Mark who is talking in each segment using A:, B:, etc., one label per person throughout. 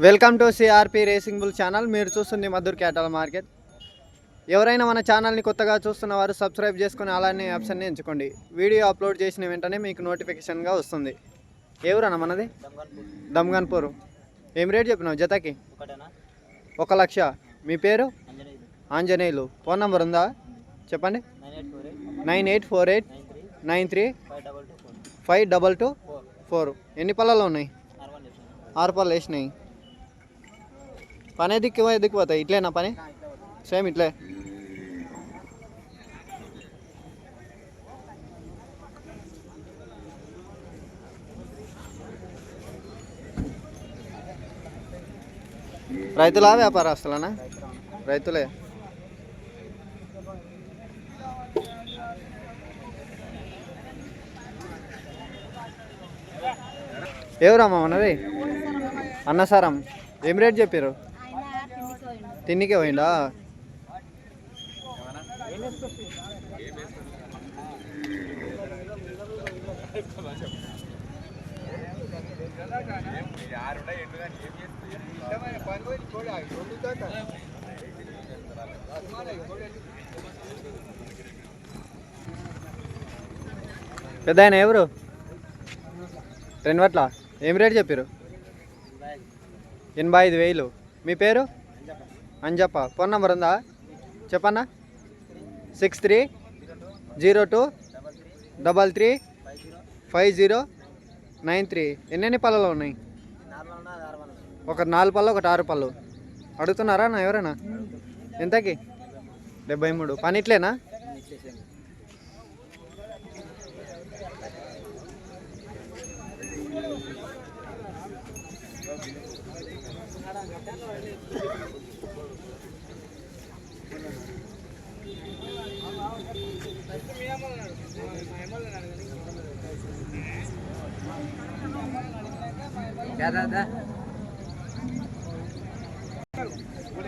A: Welcome to CRP racing bull channel. మీరు చూస్తుంది Madhur క్యాటల్ market. ఎవరైనా మన ఛానల్ని కొత్తగా చూస్తున్న వారు సబ్స్క్రైబ్ చేసుకుని అలానే ఆప్షన్ని ఎంచుకోండి. వీడియో అప్లోడ్ చేసిన వెంటనే మీకు నోటిఫికేషన్గా వస్తుంది. ఎవరన్నా మనది? దమ్గన్పూర్ ఏం రేట్ చెప్పినావు జతకి? ఒక లక్ష. మీ పేరు? ఆంజనేయులు. ఫోన్ నెంబర్ ఉందా? చెప్పండి.
B: Nine eight four eight
A: nine
B: three five double two four.
A: ఎన్ని పళ్ళలో ఉన్నాయి? ఆరు పళ్ళు వేసినాయి. పని దిక్కు దిక్కు పోతాయి. ఇట్లేనా పని? సేమ్ ఇట్లే. రైతులా వ్యాపారస్తులనా? రైతులే. ఎవరమ్మా మనది? అన్నసారం. ఏం రేట్ చెప్పారు తిన్నికే పోయిందా పెద్ద ఆయన ఎవరు? రెండు వట్ల? ఏం రేట్ చెప్పారు ఎనభై ఐదు వేలు. మీ పేరు? అంజప్ప. ఫోన్ నెంబర్ ఉందా? చెప్పన్నా? Six three zero two double three five zero nine three. ఎన్నెన్ని పళ్ళలో ఉన్నాయి? ఒక నాలుగు పళ్ళు ఒకటి ఆరు పళ్ళు. అడుగుతున్నారా నా ఎవరైనా? ఎంతకి? డెబ్బై మూడు. పని ఇట్లేనా?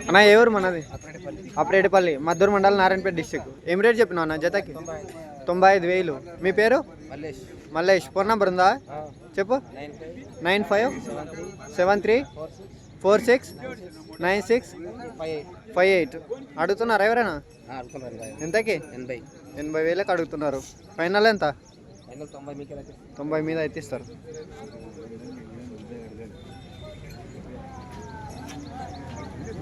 A: అన్న ఊరు మనది? అప్పుడేటిపల్లి మద్దూరు మండలం నారాయణపేట డిస్టిక్. ఏం రేట్ చెప్పినావు అన్న జతకి? తొంభై ఐదు వేలు. మీ పేరు?
B: మల్లేష్.
A: ఫోన్ నెంబర్ ఉందా? చెప్పు.
B: Nine five seven three four six
A: nine six
B: five eight.
A: అడుగుతున్నారు ఎవరైనా? ఎంతకి?
B: ఎనభై
A: ఎనభై వేలకు అడుగుతున్నారు. ఫైనల్ ఎంత?
B: తొంభై
A: మీద అయితే ఇస్తారు.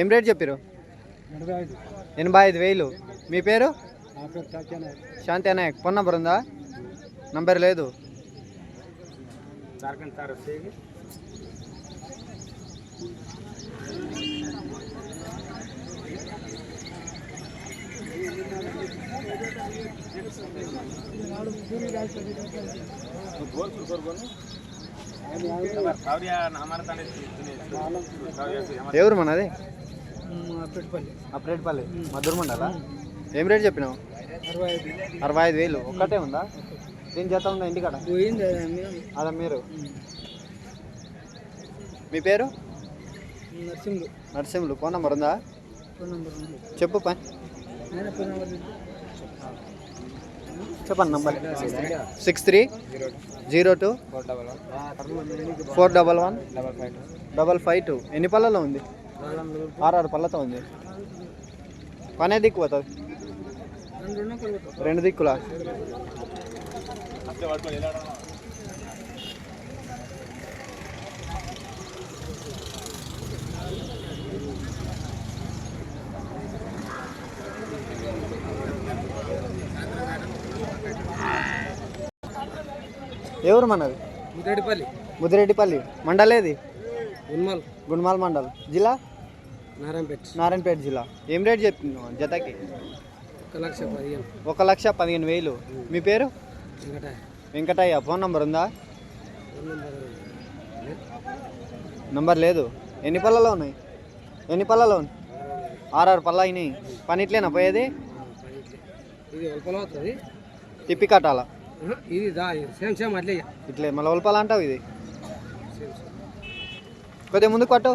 A: ఏం రేట్ చెప్పారు? ఎనభై ఐదు వేలు. మీ పేరు? శాంతి అనాయక్. ఫోన్ నంబర్ ఉందా? నంబర్ లేదు. ఎవరు మనది?
B: పెట్టుపల్లి
A: అప్రేట్పల్లి మధుర మండల ఏం రేట్ చెప్పినావు?
B: అరవై ఐదు
A: అరవై ఐదు వేలు ఒక్కటే. ఉందా దీని జత ఉందా ఇంటికాడ
B: పోయింది
A: అదా మీరు? మీ పేరు?
B: నర్సింగ్లు
A: నరసింహులు. ఫోన్ నంబర్ ఉందా?
B: ఫోన్ నెంబర్
A: చెప్పు పని
B: ఆయన ఫోన్ నెంబర్
A: చెప్పండి number. Six three zero two.
B: Four double one.
A: Double
B: five
A: two. ఎన్ని పళ్ళలో ఉంది? ఆరు పళ్ళతో ఉంది. పనే దిక్కు పోతుంది. రెండు దిక్కులా? ఎవరు మనది?
B: ముద్రేడిపల్లి
A: ముదిరెడ్డిపల్లి మండలేది?
B: ఉన్మల్
A: గుణమాల్ మండల్. జిల్లా?
B: నారాయణపేట.
A: నారాయణపేట జిల్లా. ఏం రేట్ చెప్తున్నావు జతకి?
B: ఒక లక్ష పదిహేను.
A: ఒక లక్ష పదిహేను వేలు. మీ పేరు?
B: వెంకట
A: వెంకటయ్య. ఫోన్ నంబర్ ఉందా?
B: నెంబర్
A: లేదు. ఎన్ని పళ్ళలో ఉన్నాయి? ఎన్ని పళ్ళలో ఉన్నాయి ఆర్ఆర్ పళ్ళ అయినాయి. పని ఇట్లేనా పోయేది?
B: ఇది ఉల్పలం అవుతుంది.
A: తిప్పి కట్టాలా?
B: ఇది సేమ్ సేమ్ అట్లే.
A: ఇట్లే మళ్ళీ ఉల్పాల అంటావు ఇది? కొద్దిగా ముందుకు పట్టు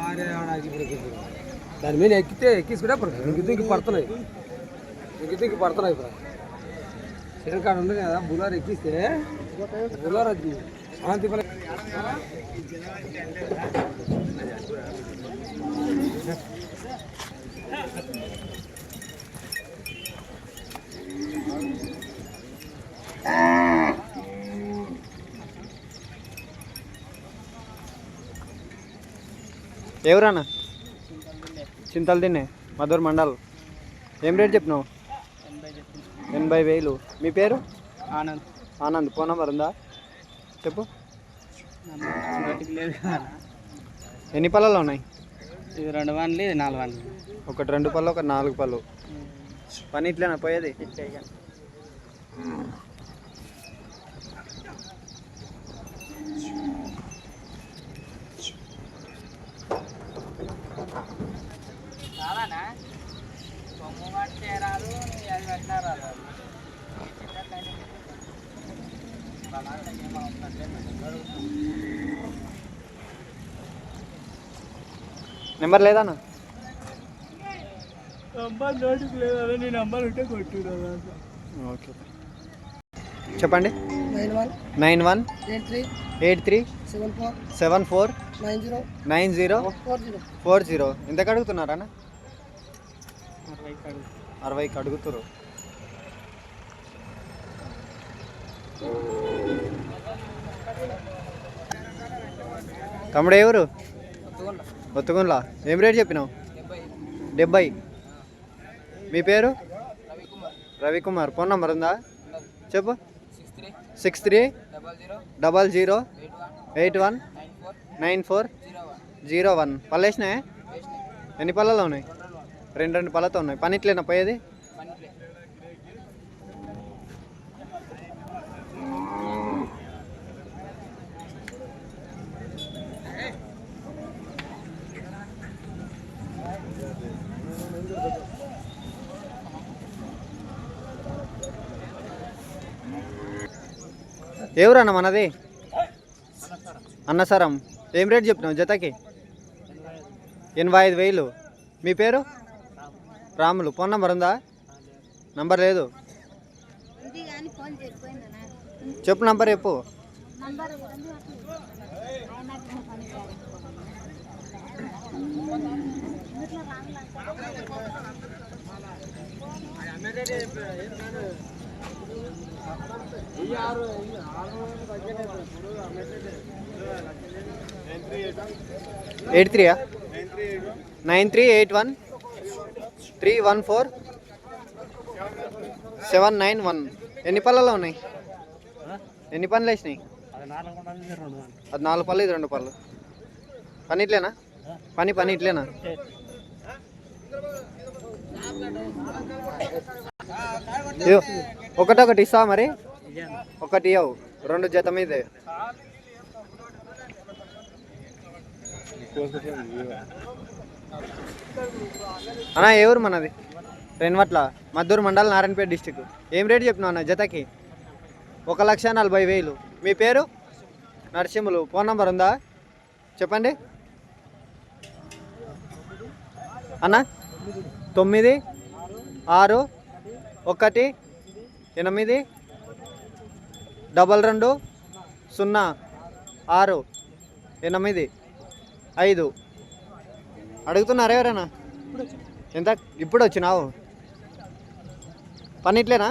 B: ఆరే ఆడ ఇప్పుడు ఎక్కింది. దాని మీద ఎక్కితే ఎక్కించుకుంటే ఇప్పుడు ఇంక దింకి పడుతున్నాయి ఇంక దింకి పడుతున్నాయి ఇప్పుడు చికెన్ కాడ ఉంది కదా బులార్ ఎక్కిస్తే బులార్
A: ఎవరన్నా? చింతలు తిన్నే మధుర్ మండల్. ఏం రేట్ చెప్పినావు? ఎనభై వేలు. మీ పేరు?
B: ఆనంద్.
A: ఆనంద్ ఫోన్ నెంబర్ ఉందా? చెప్పు. ఎన్ని పళ్ళలో ఉన్నాయి?
B: ఇది రెండు వన్లు ఇది నాలుగు వన్లు
A: ఒకటి రెండు పళ్ళు ఒకటి నాలుగు పళ్ళు. పని ఇట్లేనా పోయేది? నెంబర్ లేదన్నా ఓకే. చెప్పండి.
B: Nine one.
A: Nine one.
B: Eight three.
A: Eight three.
B: Seven four.
A: Seven four.
B: Nine zero.
A: Nine zero.
B: Four zero.
A: Four zero. ఎంతకు అడుగుతున్నారన్న అరవైకి అడుగుతురు తమ్ముడు ఎవరు ఒత్తుగుండ్లా? ఏం రేట్ చెప్పినావు? డెబ్బై. మీ పేరు? రవికుమార్. ఫోన్ నంబర్ ఉందా? చెప్పు. Six three. Double zero. Eight one. Nine four. Zero one. పళ్ళు వేసినాయా? ఎన్ని పళ్ళలో ఉన్నాయి? రెండు రెండు పళ్ళతో ఉన్నాయి. పని ఇట్లేనా పోయేది? ఎవరన్నా మనది? అన్నసరం. ఏం రేట్ చెప్పినావు జతకి? ఎనభై ఐదు వేలు. మీ పేరు? రాములు. ఫోన్ నంబర్ ఉందా? నంబర్ లేదు. చెప్పు నంబర్ చెప్పు
C: ఉంది ఆయన పని ఇంట్లో wrong
A: eight త్రీయా nine three eight one? Three one four? Seven nine one. ఎన్ని పళ్ళలో ఉన్నాయి? ఎన్ని పనులు వేసినాయి? అది నాలుగు పళ్ళు ఇది రెండు పళ్ళు. పని ఇట్లేనా? పని పని ఇట్లేనా? ఒకటొకటి ఇస్తా మరి? ఒకటి ఇవ్వవు రెండు జత మీదే. అన్నా ఏ ఊరు మనది? రెన్వట్ల మద్దూరు మండల్ నారాయణపేట డిస్టిక్ ఏం రేట్ చెప్పినావు అన్న జతకి? ఒక లక్ష నలభై వేలు. మీ పేరు? నరసింహులు. ఫోన్ నంబర్ ఉందా? చెప్పండి. అన్న తొమ్మిది ఆరు ఒకటి ఎనిమిది డబల్ రెండు సున్నా ఆరు ఎనిమిది ఐదు. అడుగుతున్నారా ఎవరైనా? ఎంత? ఇప్పుడు వచ్చినావు. పని ఇట్లేనా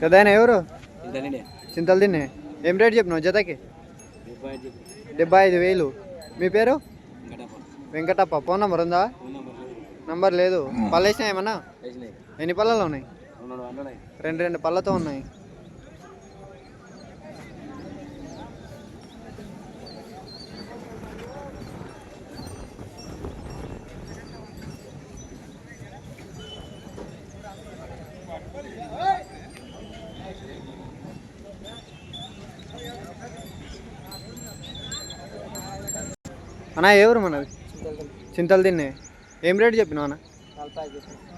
A: పెద్ద ఎవరు? చింతలు తిన్నే ఏం రేట్ చెప్పినావు జతకి? డెబ్బై ఐదు వేలు. మీ పేరు? వెంకటప్ప. ఫోన్ నెంబర్ ఉందా? నంబర్ లేదు. పళ్ళు వేసినా ఏమన్నా? ఎన్ని పళ్ళలో ఉన్నాయి. రెండు రెండు పళ్ళతో ఉన్నాయి. అన్న ఎవరు మనది? చింతలు తిన్నే ఏం రేటు చెప్పినావు అన్న?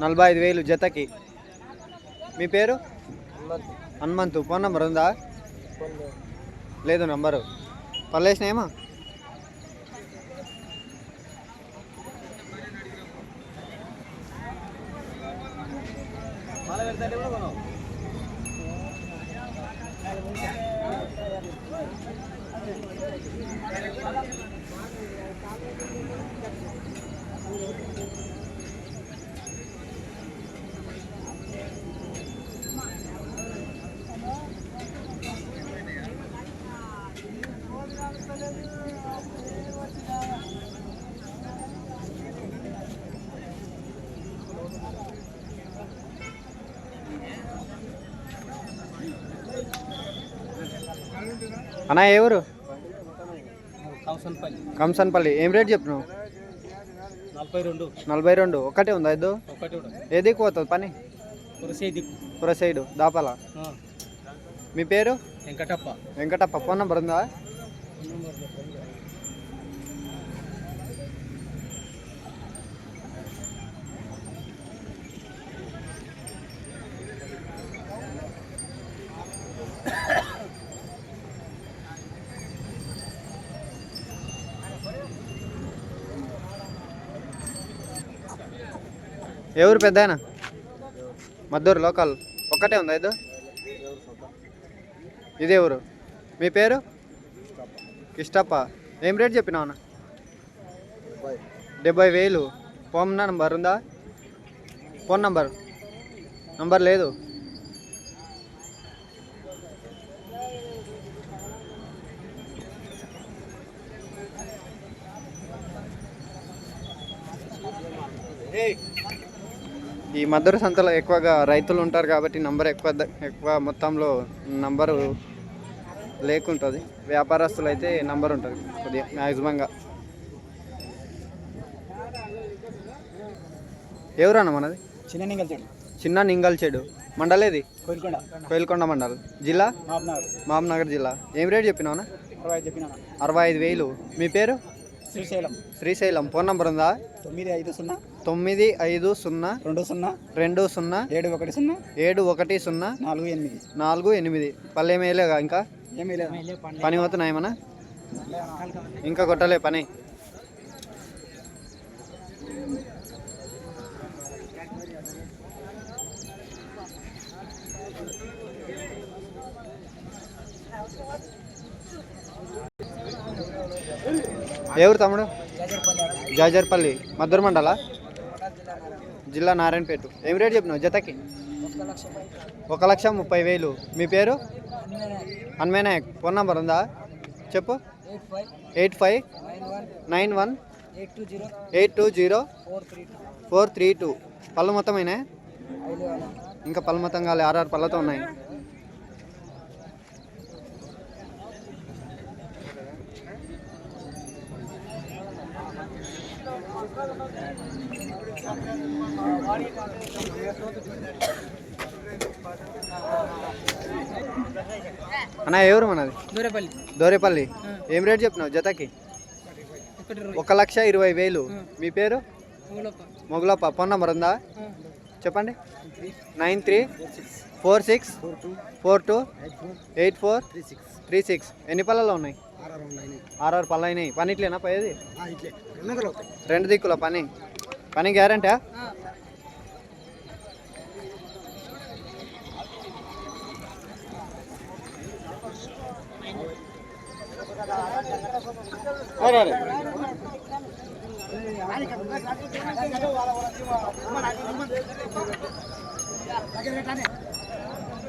A: నలభై ఐదు వేలు జతకి. మీ పేరు? హనుమంతు. ఫోన్ నెంబర్ ఉందా? లేదు నంబరు. పర్లేసినాయేమా. అన్నా ఎవరు?
B: కంసన్పల్లి.
A: కంసన్పల్లి. ఏం రేట్ చెప్పినావు
B: నలభై రెండు.
A: నలభై రెండు. ఒకటే ఉందా ఇద్దు?
B: ఒకటి కూడా
A: ఏది పోతుంది పని?
B: కురసేది
A: పుర సైడు దాపాల. మీ పేరు?
B: వెంకటప్ప.
A: వెంకటప్ప. ఫోన్ నెంబర్ ఉందా? ఎవరు పెద్ద ఆయన? మద్దూరు లోకల్. ఒక్కటే ఉందా ఇది? ఇదే ఊరు. మీ పేరు? కిష్టప్ప. ఏం రేట్ చెప్పినావు అన్న? డెబ్బై వేలు. ఫోన్ నంబర్ ఉందా? Phone number. నంబర్ లేదు. ఈ మద్దరు సంతలో ఎక్కువగా రైతులు ఉంటారు కాబట్టి నంబర్ ఎక్కువ ఎక్కువ మొత్తంలో నంబరు లేకుంటుంది. వ్యాపారస్తులు అయితే నంబర్ ఉంటుంది కొద్దిగా మ్యాక్సిమంగా ఎవరన్నా మనది?
B: చిన్న నింగల్ చెడు
A: చిన్న నింగల్ చెడు మండలేది
B: కోరికొండ
A: కోయిల్కొండ. మండల్. జిల్లా? మామనగర్ జిల్లా. ఏం రేట్ చెప్పినావునా?
B: అరవై చెప్పిన
A: అరవై ఐదు వేలు. మీ పేరు?
B: శ్రీశైలం.
A: శ్రీశైలం. ఫోన్ నంబర్ ఉందా?
B: తొమ్మిది ఐదు సున్నా?
A: తొమ్మిది ఐదు సున్నా
B: రెండు సున్నా
A: రెండు సున్నా
B: ఏడు ఒకటి సున్నా
A: ఏడు ఒకటి సున్నా
B: నాలుగు ఎనిమిది.
A: నాలుగు ఎనిమిది. పల్లెమేలేగా ఇంకా?
B: ఏమీ లేదు
A: పని పోతున్నాయి ఏమన్నా? ఇంకా కొట్టలే పని. ఎవరు తమ్ముడు? జాజర్పల్లి మద్దూరు మండల జిల్లా నారాయణపేట. ఏం రేట్ చెప్పినావు జతకి? ఒక లక్ష ముప్పై వేలు. మీ పేరు? హన్మేనాయక్ ఫోన్ నంబర్ ఉందా? చెప్పు. Eight five nine one eight two zero four three two. పళ్ళు మొత్తమైనా ఇంకా పళ్ళు మొత్తం కాలే. ఆర్ఆర్ పళ్ళతో ఉన్నాయి. అన్న ఎవరు మనది?
B: దూరేపల్లి.
A: దోరేపల్లి. ఏం రేట్ చెప్పినావు జతకి? ఒక లక్ష ఇరవై వేలు. మీ పేరు? మొగులప్ప. ఫోన్ నంబర్ ఉందా? చెప్పండి. Nine three four six four two eight four three six. ఎన్ని పళ్ళలో ఉన్నాయి? ఆరు పళ్ళు అయినాయి. పని ఇట్లేనా పోయేది? రెండు దిక్కుల పని? పని గ్యారంటీ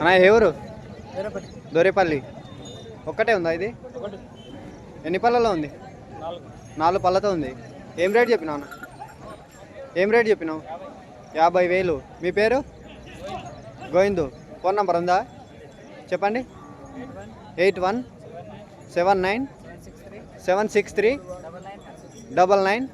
A: అన్న ఎవరు దొరేపల్లి. ఒక్కటే ఉందా ఇది? ఎన్ని పళ్ళలో ఉంది? నాలుగు పళ్ళతో ఉంది. ఏం రేట్ చెప్పినావు అన్న? ఏం రేట్ చెప్పినావు? యాభై వేలు. మీ పేరు? గోవిందు. ఫోన్ నంబర్ ఉందా? చెప్పండి. Eight one seven nine seven six three double nine